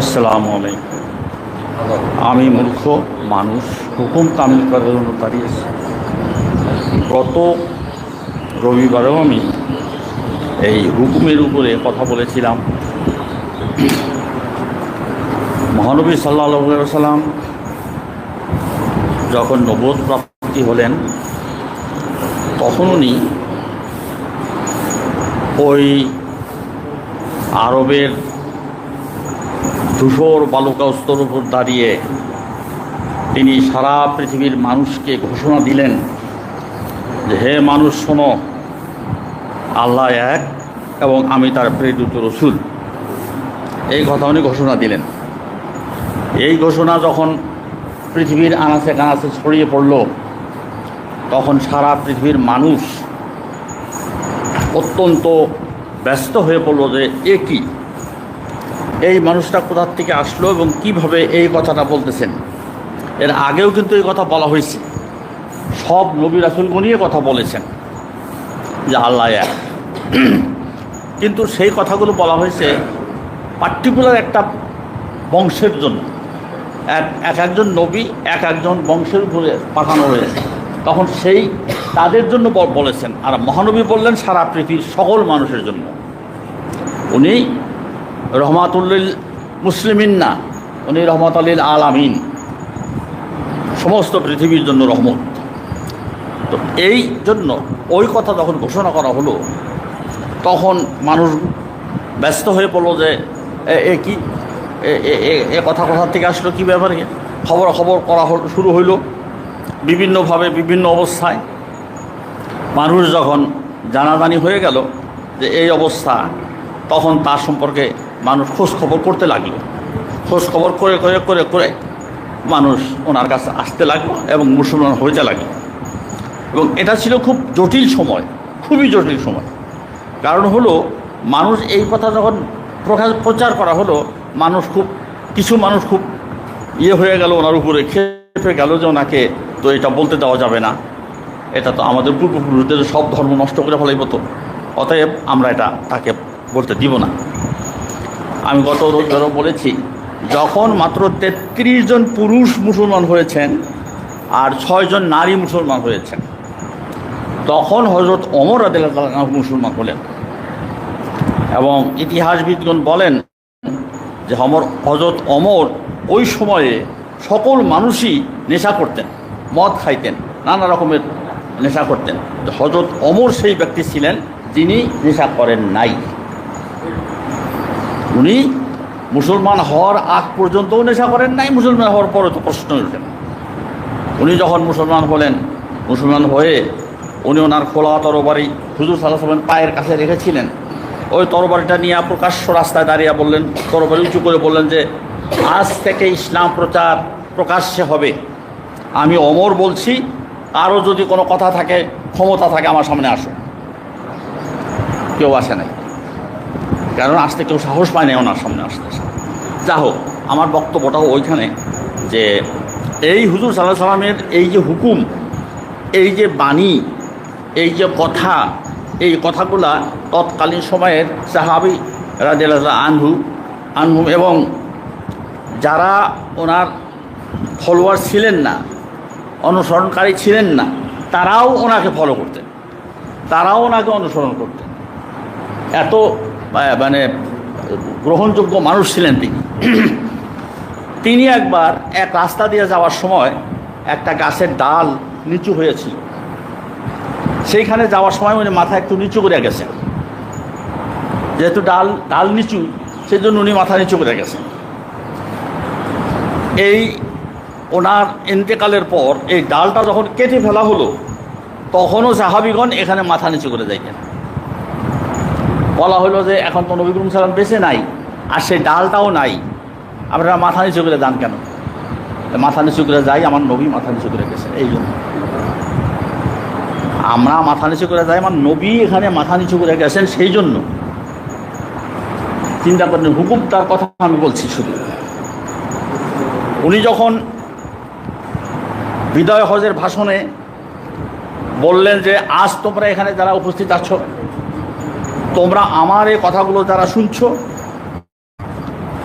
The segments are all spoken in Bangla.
আসসালামু আলাইকুম। আমি মূর্খ মানুষ, হুকুম তামিল করার জন্য দাঁড়িয়েছি। গত রবিবারেও আমি এই হুকুমের উপরে কথা বলেছিলাম। মহানবী সাল্লাহ সাল্লাম যখন নবোধ প্রাপ্তি হলেন, তখন উনি ওই আরবের ধূসর বালুকাস্তর উপর দাঁড়িয়ে তিনি সারা পৃথিবীর মানুষকে ঘোষণা দিলেন যে, হে মানুষ, শোনো। আল্লাহ এক এবং আমি তার প্রেরিত রসুল। এই কথা উনি ঘোষণা দিলেন। এই ঘোষণা যখন পৃথিবীর আনাচে কানাচে ছড়িয়ে পড়ল, তখন সারা পৃথিবীর মানুষ অত্যন্ত ব্যস্ত হয়ে পড়ল যে, এ কী? এই মানুষটা কোথার থেকে আসলো এবং কীভাবে এই কথাটা বলতেছেন? এর আগেও কিন্তু এই কথা বলা হয়েছে। সব নবী রাসুলকে নিয়ে কথা বলেছেন। যে আল্লাহ এক। কিন্তু সেই কথাগুলো বলা হয়েছে পার্টিকুলার একটা বংশের জন্য। এক এক একজন নবী এক একজন বংশের উপরে পাঠানো হয়েছে। তখন সেই তাদের জন্য বলেছেন। আর মহানবী বললেন সারা পৃথিবীর সকল মানুষের জন্য। উনি রহমাতুল্লিল মুসলিমিন না, উনি রহমত আলীল আল আমিন সমস্ত পৃথিবীর জন্য রহমত। তো এই জন্য ওই কথা যখন ঘোষণা করা হলো, তখন মানুষ ব্যস্ত হয়ে পড়ল যে, এ- কি? এ- কথা কোথা থেকে আসলো, কী ব্যাপারে? খবর খবর করা শুরু হইল বিভিন্নভাবে, বিভিন্ন অবস্থায়। মানুষ যখন জানাজানি হয়ে গেল যে এই অবস্থা, তখন তার সম্পর্কে মানুষ খোঁজ খবর করতে লাগল। খোঁজ খবর করে করে করে করে মানুষ ওনার কাছে আসতে লাগল এবং মুসলমান হইতে লাগল। এবং এটা ছিল খুব জটিল সময়, খুবই জটিল সময়। কারণ হলো, মানুষ এই কথা যখন প্রকাশ, প্রচার করা হলো, মানুষ খুব, কিছু মানুষ খুব ইয়ে হয়ে গেল ওনার উপরে খেপে গেল যে ওনাকে, তো এটা বলতে দেওয়া যাবে না। এটা তো আমাদের পূর্বপুরুষদের সব ধর্ম নষ্ট করে ফেলাই তো। অতএব আমরা এটা তাকে বলতে দিব না। আমি গত রোজগারও বলেছি, যখন মাত্র তেত্রিশ জন পুরুষ মুসলমান হয়েছেন আর ছয়জন নারী মুসলমান হয়েছেন, তখন হজরত অমর আদিল্লাহ মুসলমান হলেন। এবং ইতিহাসবিদগণ বলেন যে অমর হজরত অমর ওই সময়ে সকল মানুষই নেশা করতেন, মদ খাইতেন, নানা রকমের নেশা করতেন। হজরত অমর সেই ব্যক্তি ছিলেন যিনি নেশা করেন নাই। উনি মুসলমান হওয়ার আগ পর্যন্তও নেশা করেন নাই, মুসলমান হওয়ার পরে তো প্রশ্ন উঠেন উনি যখন মুসলমান হলেন, মুসলমান হয়ে উনি ওনার খোলা তরবারি হুজুর সাল্লাহ সাল্লাম পায়ের কাছে রেখেছিলেন। ওই তরবারিটা নিয়ে প্রকাশ্য রাস্তায় দাঁড়িয়ে বললেন, তরবারি উঁচু করে বললেন যে, আজ থেকে ইসলাম প্রচার প্রকাশ্যে হবে। আমি অমর বলছি, আরও যদি কোনো কথা থাকে, ক্ষমতা থাকে আমার সামনে আসো কেউ আসে নাই। কারণ আসতে কেউ সাহস পায় না ওনার সামনে আসতে। যা হোক, আমার বক্তব্যটাও ওইখানে যে এই হুজুর সাল্লাহ সাল্লামের এই যে হুকুম, এই যে বাণী, এই যে কথা, এই কথাগুলা তৎকালীন সময়ের সাহাবি রাজিয়াল্লাহ আনহু আনহু এবং যারা ওনার ফলোয়ার ছিলেন না, অনুসরণকারী ছিলেন না, তারাও ওনাকে ফলো করতেন। তারাও ওনাকে অনুসরণ করতেন। এত মানে গ্রহণযোগ্য মানুষ ছিলেন তিনি। তিনি একবার এক রাস্তা দিয়ে যাওয়ার সময় একটা গাছের ডাল নিচু হয়েছিল। সেইখানে যাওয়ার সময় উনি মাথা একটু নিচু করে গেছেন। যেহেতু ডাল ডাল নিচু সেই জন্য উনি মাথা নিচু করে গেছেন। এই ওনার ইন্তেকালের পর এই ডালটা যখন কেটে ফেলা হলো, তখনও সাহাবিগণ এখানে মাথা নিচু করে যাইতেন। বলা হলো যে এখন তো নবী করিম সালাম বেঁচে নাই, আর সেই ডালটাও নাই। আপনারা মাথা নিচু করে দান কেন? মাথা নিচু করে যাই, আমার নবী মাথা নিচু করে গেছে, এই জন্য। আমরা মাথা নিচু করে যাই, আমার নবী এখানে মাথা নিচু করে গেছেন সেই জন্য। চিন্তা করেন, হুকুম তার কথা আমি বলছি শুধু। উনি যখন বিদয় হজের ভাষণে বললেন যে, আজ তোমরা এখানে যারা উপস্থিত আছো তোমরা আমার এই কথাগুলো যারা শুনছো,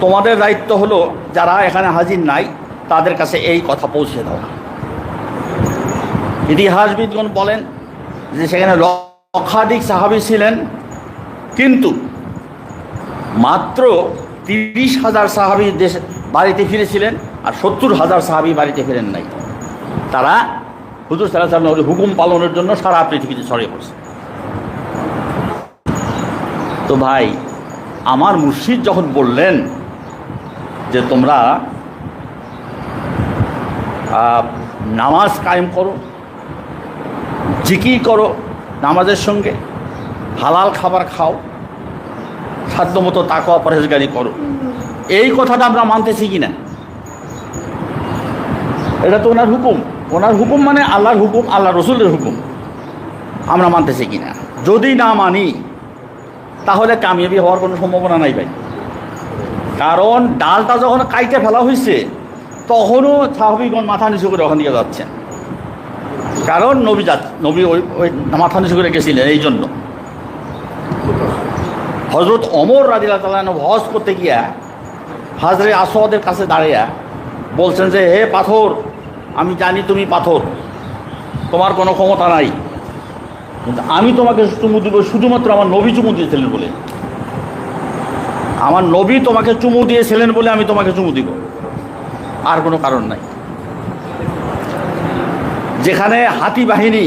তোমাদের দায়িত্ব হলো যারা এখানে হাজির নাই, তাদের কাছে এই কথা পৌঁছে দেওয়া ইতিহাসবিদগণ বলেন যে সেখানে লক্ষাধিক সাহাবি ছিলেন, কিন্তু মাত্র তিরিশ হাজার সাহাবি দেশে বাড়িতে ফিরেছিলেন আর সত্তর হাজার সাহাবি বাড়িতে ফিরেন নাই। তারা হুজুর সাল্লাহ হুকুম পালনের জন্য সারা পৃথিবীতে ছড়িয়ে পড়ছে। তো ভাই, আমার মুর্শিদ যখন বললেন যে তোমরা নামাজ কায়েম করো, জিকির করো নামাজের সঙ্গে, হালাল খাবার খাও, সাধ্যমতো তাকওয়া পরেশগারি করো, এই কথাটা আমরা মানতেছি কি না এটা তো ওনার হুকুম। ওনার হুকুম মানে আল্লাহর হুকুম আল্লাহ রসুলের হুকুম। আমরা মানতেছি কি না যদি না মানি তাহলে কামিয়াবি হওয়ার কোনো সম্ভাবনা নাই ভাই। কারণ ডালটা যখন কাইটে ফেলা হয়েছে তখনও স্বাভাবিকগণ মাথা নিচু করে ওখান দিকে যাচ্ছেন। কারণ নবী যা নবী ওই ওই মাথা নিচু করে গেছিলেন এই জন্য। হজরত অমর রাজিল্লা তালান হজ করতে গিয়া হাজরে আসওয়াদের কাছে দাঁড়িয়ে বলছেন যে, হে পাথর, আমি জানি তুমি পাথর, তোমার কোনো ক্ষমতা নাই। কিন্তু আমি তোমাকে চুমু দিব শুধুমাত্র আমার নবী চুমু দিয়েছিলেন বলে। আমার নবী তোমাকে চুমু দিয়েছিলেন বলে আমি তোমাকে চুমু দিব। আর কোনো কারণ নাই। যেখানে হাতি বাহিনী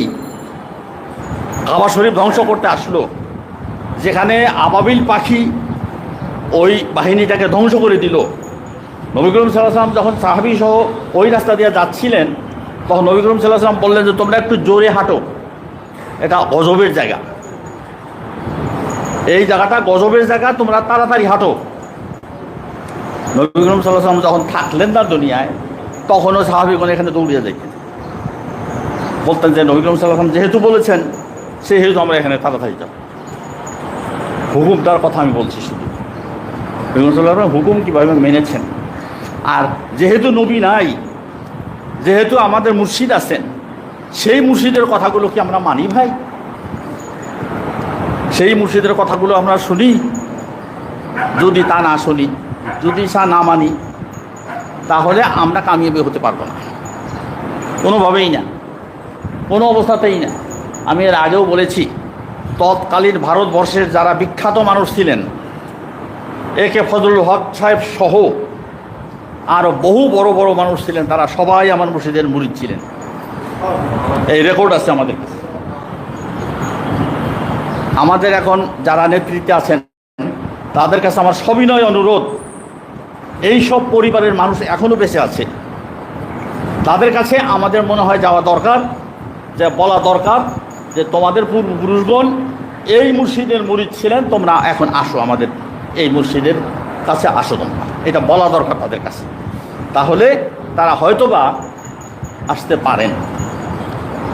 কাবা শরীফ ধ্বংস করতে আসলো, যেখানে আবাবিল পাখি ওই বাহিনীটাকে ধ্বংস করে দিল। নবী করিম সাল্লাম যখন সাহাবি সহ ওই রাস্তা দিয়ে যাচ্ছিলেন, তখন নবী করিম সাল্লাম বললেন যে, তোমরা একটু জোরে হাঁটো। এটা গজবের জায়গা। এই জায়গাটা গজবের জায়গা, তোমরা তাড়াতাড়ি হাঁটো। নবী করিম সাল্লাম যখন থাকলেন না দুনিয়ায়, তখনও সাহাবিগণ এখানে দৌড়িয়ে দেখতেন বলতেন যে, নবী করিম সাল্লাম যেহেতু বলেছেন, সেহেতু আমরা এখানে তাড়াতাড়ি যাব। হুকুমটার কথা আমি বলছি শুধু। নবী সাল্লাম হুকুম কীভাবে মেনেছেন? আর যেহেতু নবী নাই, যেহেতু আমাদের মুর্শিদ আছেন সেই মুর্শিদের কথাগুলো কি আমরা মানি ভাই? সেই মুর্শিদের কথাগুলো আমরা শুনি। যদি তা না শুনি, যদি তা না মানি, তাহলে আমরা কামিয়াবি হতে পারব না। কোনোভাবেই না। কোনো অবস্থাতেই না। আমি এর আগেও বলেছি, তৎকালীন ভারতবর্ষের যারা বিখ্যাত মানুষ ছিলেন, এ কে ফজলুল হক সাহেব সহ আরও বহু বড় বড় মানুষ ছিলেন, তারা সবাই আমার মুর্শিদের মুরিদ ছিলেন। এই রেকর্ড আছে আমাদের কাছে। আমাদের এখন যারা নেতৃত্বে আছেন, তাদের কাছে আমার সবিনয় অনুরোধ, এই সব পরিবারের মানুষ এখনও বেঁচে আছে। তাদের কাছে আমাদের মনে হয় যাওয়া দরকার, যে বলা দরকার, যে তোমাদের পূর্বপুরুষগণ এই মুর্শিদের মুরিদ ছিলেন, তোমরা এখন আসো আমাদের এই মুর্শিদের কাছে আসো তোমরা। এটা বলা দরকার তাদের কাছে। তাহলে তারা হয়তোবা আসতে পারেন।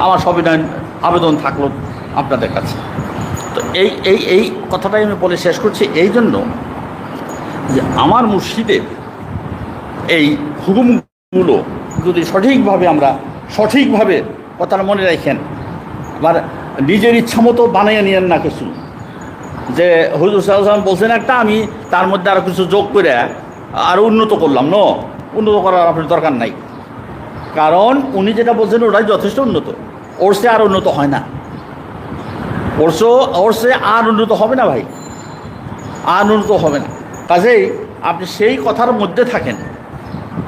আমার সবিনয় আবেদন থাকল আপনাদের কাছে। তো এই এই এই কথাটাই আমি বলে শেষ করছি। এই জন্য যে আমার মুর্শিদের এই হুকুমগুলো যদি সঠিকভাবে আমরা সঠিকভাবে কথাটা মনে রাখেন, আবার নিজের ইচ্ছা মতো বানিয়ে নিয়েন না কিছু। যে হুজুর সাল্লাম বলছেন একটা, আমি তার মধ্যে আরও কিছু যোগ করে আরও উন্নত করলাম। ন, উন্নত করার আপনার দরকার নাই। কারণ উনি যেটা বলছেন, ওটাই যথেষ্ট উন্নত। ওর সে আর উন্নত হয় না। ওর সে ওর সে আর উন্নত হবে না ভাই। আর উন্নত হবে না। কাজেই আপনি সেই কথার মধ্যে থাকেন।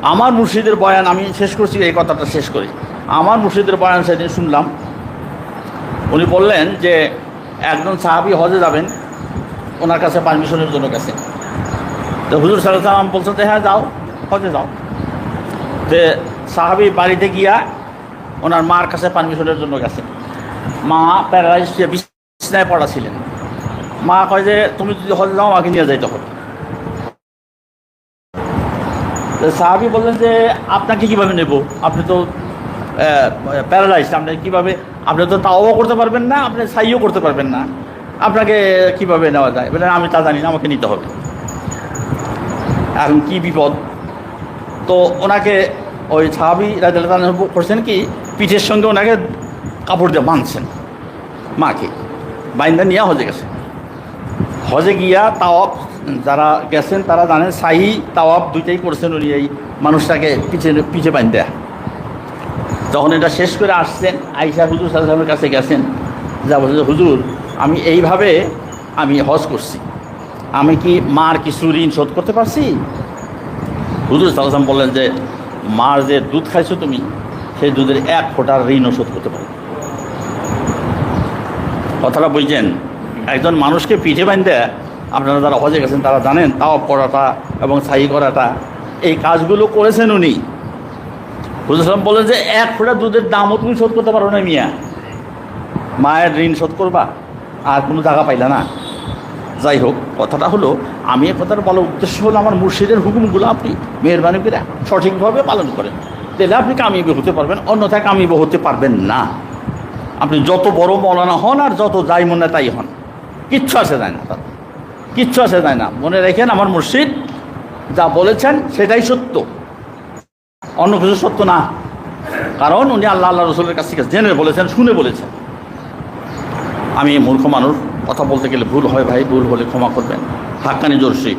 আমার মুর্শিদের বয়ান, আমি শেষ করছি, এই কথাটা শেষ করি। আমার মুর্শিদের বয়ান সেদিন শুনলাম। উনি বললেন যে, একজন সাহাবি হজে যাবেন, ওনার কাছে পারমিশনের জন্য গেছেন তো হুজুর সাল্লাহ সাল্লাম বলছেন যে হ্যাঁ যাও, হজে যাও। যে সাহাবি বাড়িতে গিয়া ওনার মার কাছে পারমিশনের জন্য গেছেন মা প্যারালাইজ বিছনায় পড়া ছিলেন। মা কয় যে, তুমি যদি হজে যাও, আমাকে নিয়ে যাই তখন। সাহাবি বললেন যে, আপনাকে কীভাবে নেব? আপনি তো প্যারালাইজ আপনি কীভাবে, আপনি তো তাও করতে পারবেন না, আপনি সাইও করতে পারবেন না। আপনাকে কীভাবে নেওয়া যায়? বলে আমি তা জানি না, আমাকে নিতে হবে। এখন কি বিপদ? তো ওনাকে ওই সাহাবি রাজা করছেন কি পিঠের সঙ্গে ওনাকে কাপড় দিয়ে বাঁধছেন। মাকে। বাইন্দা নিয়ে হজে গেছে। হজে গিয়া তাও যারা গেছেন তারা জানেন সাহি তাওয়াব দুইটাই করছেন উনি এই মানুষটাকে পিছে পিছে দেয়া যখন এটা শেষ করে আসছেন আইসা হুজুর সাল্লামের কাছে গেছেন, যা বলছে হুজুর, আমি এইভাবে আমি হজ করছি। আমি কি মার কিছু ঋণ শোধ করতে পারছি? হুজুর সাল্লাম বললেন যে, মার যে দুধ খাইছো তুমি সেই দুধের এক ফোঁটার ঋণও শোধ করতে পারো। কথাটা বুঝছেন? একজন মানুষকে পিঠে বাঁধতে আপনারা যারা হজে গেছেন, তারা জানেন তাও করাটা এবং ছাই করাটা, এই কাজগুলো করেছেন উনি। হুজুর সাল্লাম বললেন যে এক ফোঁটা দুধের দামও তুমি শোধ করতে পারো না মিয়া। মায়ের ঋণ শোধ করবা, আর কোনো জায়গা পাইলা না। যাই হোক, কথাটা হলো, আমি এ কথাটা বলার উদ্দেশ্য হলো আমার মুর্শিদের হুকুমগুলো আপনি মেহরবানি করে সঠিকভাবে পালন করেন। তাহলে আপনি কামিয়াবি হতে পারবেন, অন্যথায় কামিয়াবি হতে পারবেন না। আপনি যত বড় মৌলানা হন আর যত যাই মনে তাই হন। কিচ্ছু আসে যায় না তাতে। কিচ্ছু আসে যায় না। মনে রেখেন আমার মুর্শিদ যা বলেছেন সেটাই সত্য। অন্য কিছু সত্য না। কারণ উনি আল্লাহ আল্লাহ রসুলের কাছ থেকে জেনে বলেছেন, শুনে বলেছেন। আমি মূর্খ মানুষ, কথা বলতে গেলে ভুল হয় ভাই, ভুল হলে ক্ষমা করবেন। হাক্কানি জোরসি।